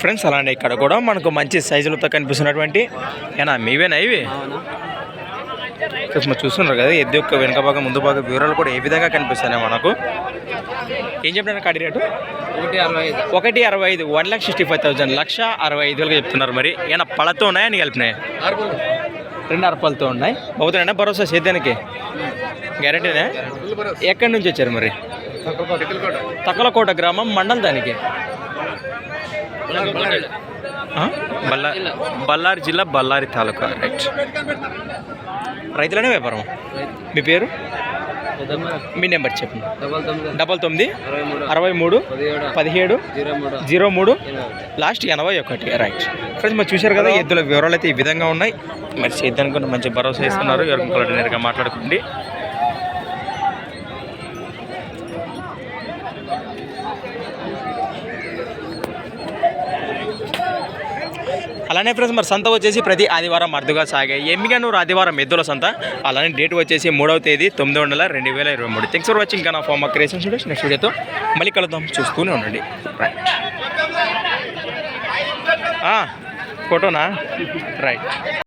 Friends అలానే ఇక్కడ కూడా మనకు మంచి సైజులతో కనిపిస్తున్నటువంటి ఏనా మీవేనా ఇవి? చూస్తున్నారు కదా ఎద్దు యొక్క వెనుక భాగం ముందు భాగం వివరాలు కూడా ఏ విధంగా కనిపిస్తున్నాయి మనకు? ఏం చెప్పాను కడి రేటు? ఒకటి అరవై ఐదు. One lakh sixty five thousand lakh అరవై ఐదు వేలకు చెప్తున్నారు మరి. ఏమైనా పళ్ళతో ఉన్నాయని కలిపినాయి? రెండు అర్పాలతో ఉన్నాయి. అవుతున్నాయన్నా భరోసా సేద్యానికి గ్యారంటీనే? ఎక్కడి నుంచి వచ్చారు మరి? తక్కలకోట గ్రామం మండల్ దానికి? బల్లారి బల్లారి బళ్ళారి జిల్లా బళ్ళారి తాలూకా రైట్. రైతులనే వ్యాపారం? మీ పేరు? మీ నెంబర్ చెప్పండి. డబల్ తొమ్మిది అరవై మూడు పదిహేడు జీరో మూడు లాస్ట్ ఎనభై ఒకటి. రైట్ ఫ్రెండ్స్ మరి చూశారు కదా ఎద్దుల వివరాలు అయితే ఈ విధంగా ఉన్నాయి. మరి సేద్యానికి కూడా మంచి భరోసా ఇస్తున్నారు. ఎవరికి నేరుగా మాట్లాడుకోండి. అలానే ఫ్రెండ్స్ మరి సంత వచ్చేసి ప్రతి ఆదివారం అరుదుగా సాగాయి ఎమ్మిగనూరు ఆదివారం ఎద్దుల సంత. అలానే డేట్ వచ్చేసి మూడవ తేదీ తొమ్మిది వందల రెండు వేల ఇరవై మూడు. థింగ్స్ ఫర్ వాచింగ్ కానీ ఫార్మ్ క్రియేషన్ స్టూడియోస్ నెక్స్ట్ వీడియోతో మళ్ళీ కలుద్దాం. చూస్తూనే ఉండండి. Right ఫోటోనా right